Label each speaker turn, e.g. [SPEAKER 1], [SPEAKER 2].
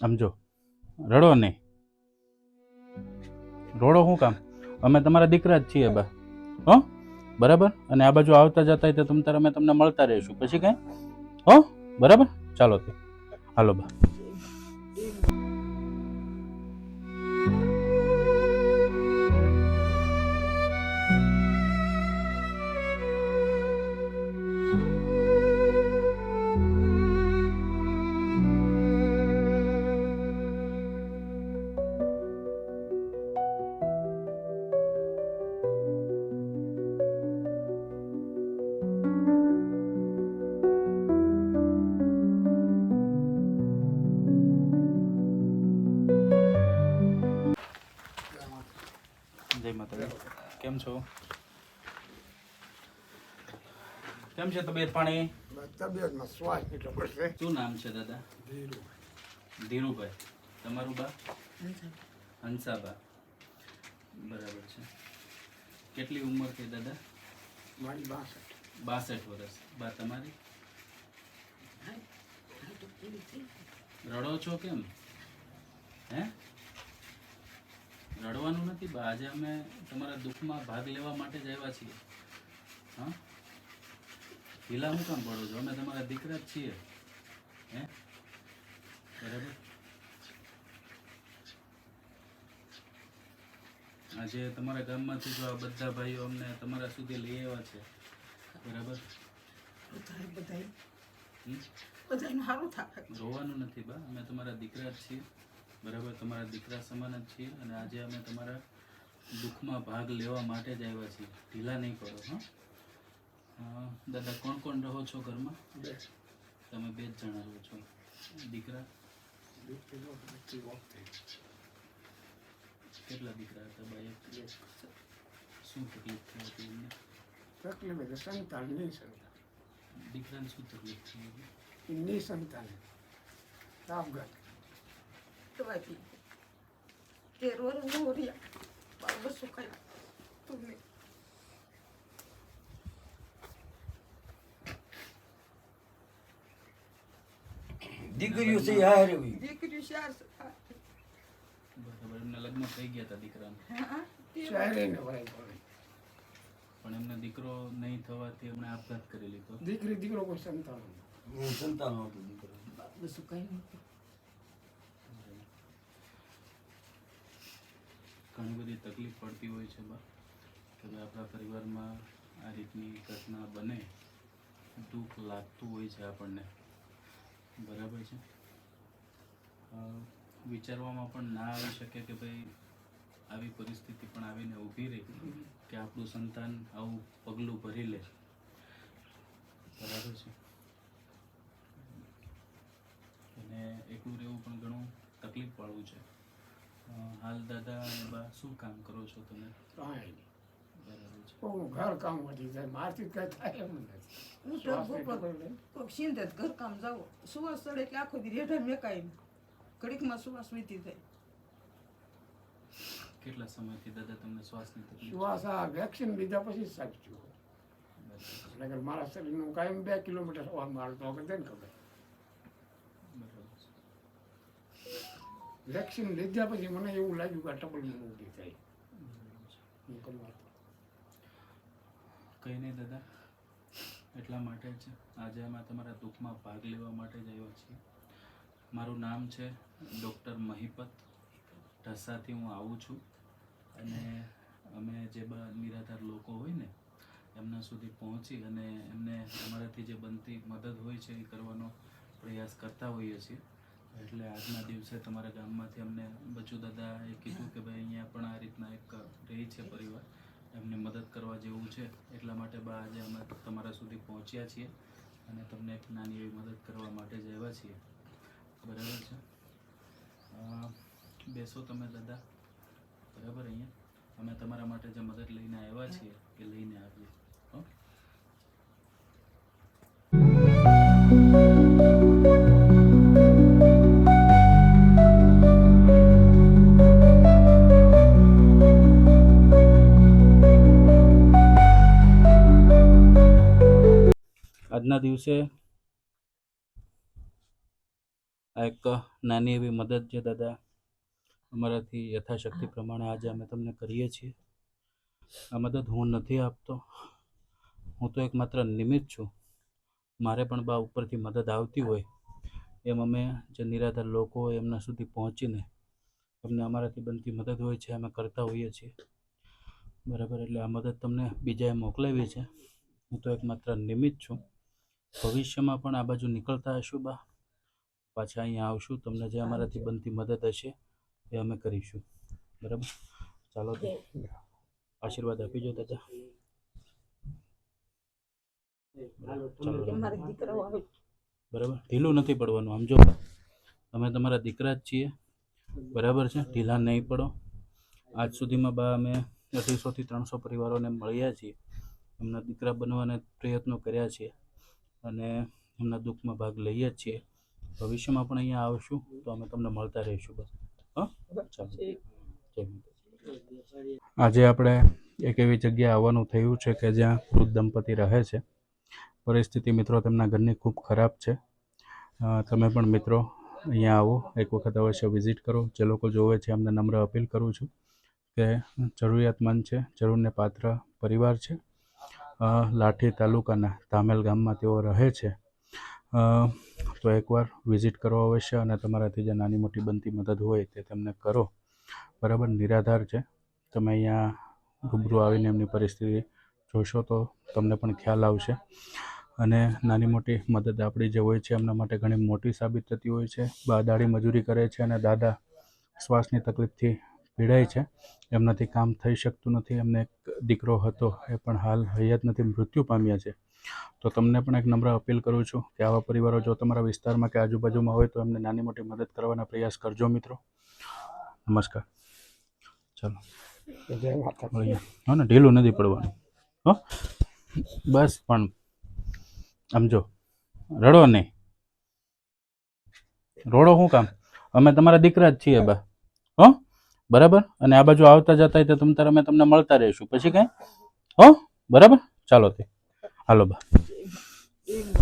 [SPEAKER 1] સમજો રડો નહીં. રોડો શું કામ? અમે તમારા દીકરા જ છીએ બા. હો? બરાબર? અને આ બાજુ આવતા જતા હોય તો તમ તારે અમે તમને મળતા રહીશું. પછી કાંઈ? હો? બરાબર? ચાલો તે. હાલો બા. કેમ છો? કેમ છે તબિયત પાણી?
[SPEAKER 2] તબિયતમાં શ્વાસ કેટલો પડશે.
[SPEAKER 1] શું નામ છે દાદા? ધીરુભાઈ. તમારું બા? હંસાબા. બરાબર છે. કેટલી ઉંમર છે દાદા?
[SPEAKER 2] મારી બાસઠ.
[SPEAKER 1] બાસઠ વર્ષ. બા તમારી? રડો છો કેમ? હે? રડવાનું નથી બા આજે અમે તમારા દુઃખમાં ભાગ લેવા માટે જ આવ્યા છીએ. હા? ઢીલા હું કામ પડો છો? અમે તમારા દીકરા જ છીએ. હે? બરાબર? આજે તમારા ગામમાંથી જો આ બધા ભાઈઓ અમને તમારા સુધી લઈ આવ્યા છે. બરાબર? રોવાનું નથી બા. અમે તમારા દીકરા જ છીએ. બરાબર તમારા દીકરા સમાન જ છીએ અને આજે અમે તમારા દુઃખમાં ભાગ લેવા માટે જ આવ્યા છીએ. ઢીલા નહીં કરો હા. દાદા કોણ કોણ રહો છો ઘરમાં? તમે બે જ જણા રહો છો. દીકરા? કેટલા દીકરા હતા
[SPEAKER 2] ભાઈ
[SPEAKER 1] શું તકલીફ થઈ હતી એમને?
[SPEAKER 2] તકલીફ એટલે સંતાન નહીં સંતાન.
[SPEAKER 1] દીકરાને શું તકલીફ થઈ હતી?
[SPEAKER 2] એ ની સંતાન. તાપગત
[SPEAKER 3] દીકરીઓ છે હારે હોય
[SPEAKER 4] ચાર
[SPEAKER 1] બરાબર એમના લગ્ન થઈ ગયા હતા દીકરાને. પણ એમને દીકરો નહીં થવાથી એમણે આપઘાત કરી લીધો.
[SPEAKER 2] દીકરી દીકરો કોઈ સંતાન
[SPEAKER 3] સંતાન હતો દીકરો.
[SPEAKER 4] બાર બસો કઈ નહોતું
[SPEAKER 1] ઘણી બધી તકલીફ પડતી હોય છે બા. કે ભાઈ આપણા પરિવારમાં આ રીતની ઘટના બને, દુઃખ લાગતું હોય છે આપણને. બરાબર છે? વિચારવામાં પણ ના આવી શકે કે ભાઈ આવી પરિસ્થિતિ પણ આવીને ઊભી રહી, કે આપણું સંતાન આવું પગલું ભરી લે. બરાબર છે? અને એકલું રહેવું પણ ઘણું હાલ દાદા અને બા શું કામ કરો છો તમે?
[SPEAKER 2] કાંઈ કોઈનું ઘર કામ વધી જાય મારથી કઈ થાય એમ નથી.
[SPEAKER 4] કોક સિંધે ઘર કામ જાવ સુવાસ ચડે એટલે આખો દી રેઢા મેકાય ને ઘડીકમાં સુવાસ વીતી જાય.
[SPEAKER 1] કેટલા સમયથી દાદા તમને શ્વાસની તકલીફ
[SPEAKER 2] શ્વાસ આ વેક્સિન લીધા પછી સાચું. નગર મારા શરીરનું કાયમ બે કિલોમીટર હવા મારતો ખબર
[SPEAKER 1] બરાબર છે.
[SPEAKER 2] વેક્સિન લીધા પછી મને એવું લાગ્યું કે આ ટબલમાં ઊભી થાય. હું કમાતો
[SPEAKER 1] કંઈ નહીં દાદા. એટલા માટે જ આજે અમે તમારા દુઃખમાં ભાગ લેવા માટે જ આવ્યા છીએ. મારું નામ છે ડૉક્ટર મહિપત. ઢસાથી હું આવું છું. અને અમે જે નિરાધાર લોકો હોય ને, એમના સુધી પહોંચી અને એમને અમારાથી જે બનતી મદદ હોય છે એ કરવાનો પ્રયાસ કરતા હોઈએ છીએ. એટલે આજના દિવસે તમારા ગામમાંથી અમને બચુ દાદાએ કીધું કે ભાઈ અહીંયા પણ આ રીતના એક રહી છે પરિવાર. એમને મદદ કરવા જેવું છે. એટલા માટે બા આજે અમે તમારા સુધી પહોંચ્યા છીએ અને તમને એક નાની એવી મદદ કરવા માટે જ આવ્યા છીએ. બરાબર છે? બેસો તમે દાદા. બરાબર અહીંયા. અમે તમારા માટે જે મદદ લઈને આવ્યા છીએ એ લઈને આવીએ. આજના દિવસે આ એક નાની એવી મદદ છે દાદા. અમારાથી યથાશક્તિ પ્રમાણે આજે અમે તમને કરીએ છીએ. આ મદદ હું નથી આપતો. હું તો એક માત્ર નિમિત્ત છું. મારે પણ બા ઉપરથી મદદ આવતી હોય એમ અમે જે નિરાધાર લોકો હોય એમના સુધી પહોંચીને એમને અમારાથી બનતી મદદ હોય છે અમે કરતા હોઈએ છીએ. બરાબર, એટલે આ મદદ તમને બીજાએ મોકલાવી છે. હું તો એક માત્ર નિમિત્ત છું. ભવિષ્યમાં પણ આ બાજુ નીકળતા હશું બા. પાછા અહીંયા આવશું તમને જે અમારાથી બનતી મદદ હશે એ અમે કરીશું. બરાબર? ચાલો તો. આશીર્વાદ આપી જો દાદા. બરાબર? ઢીલું નથી પડવાનું આમ જો. અમે તમારા દીકરા જ છીએ. બરાબર છે? ઢીલા નહીં પડો. આજ સુધીમાં બા અમે અઢીસોથી ત્રણસો પરિવારોને મળ્યા છીએ. એમના દીકરા બનવાના પ્રયત્નો કર્યા છે અને એમના દુઃખમાં ભાગ લઈએ જ છીએ. ભવિષ્યમાં પણ અહીંયા આવશું તો અમે તમને મળતા રહીશું બસ. આજે આપણે એક એવી જગ્યાએ આવવાનું થયું છે કે જ્યાં વૃદ્ધ દંપતી રહે છે. પરિસ્થિતિ મિત્રો તેમના ઘરની ખૂબ ખરાબ છે. તમે પણ મિત્રો અહીંયા આવો. એક વખત અવશ્ય વિઝિટ કરો. જે લોકો જોવે છે એમને નમ્ર અપીલ કરું છું કે જરૂરિયાતમંદ છે જરૂરને પાત્ર પરિવાર છે. લાઠી તાલુકાના ધામેલ ગામમાં તેઓ રહે છે. તો એકવાર વિઝિટ કરો અવશ્ય અને તમારાથી જે નાની મોટી બનતી મદદ હોય તે તેમને કરો. બરાબર? નિરાધાર છે. તમે અહીંયા રૂબરૂ આવીને એમની પરિસ્થિતિ જોશો તો તમને પણ ખ્યાલ આવશે. અને નાની મોટી મદદ આપણી જે હોય છે એમના માટે ઘણી મોટી સાબિત થતી હોય છે. બા દાડી મજૂરી કરે છે અને દાદા શ્વાસની તકલીફથી પીડાય છે. એમનાથી કામ થઈ શકતું નથી. એમને એક દીકરો હતો એ પણ હાલ હયાત નથી મૃત્યુ પામ્યા છે. તો તમને પણ એક નમ્ર અપીલ કરું છું કે આવા પરિવારો જો તમારા વિસ્તારમાં કે આજુબાજુમાં હોય તો એમને નાની મોટી મદદ કરવાના પ્રયાસ કરજો મિત્રો. નમસ્કાર. ચાલો. હા ને ઢીલું નથી પડવાનું. હો? બસ પણ સમજો રડો નહીં. રોડો શું કામ? અમે તમારા દીકરા જ છીએ બા. હો? બરાબર? અને આ બાજુ આવતા જતા તો તમ તારે અમે તમને મળતા રહીશું. પછી કઈ? હો? બરાબર? ચાલો તે. હાલો બા.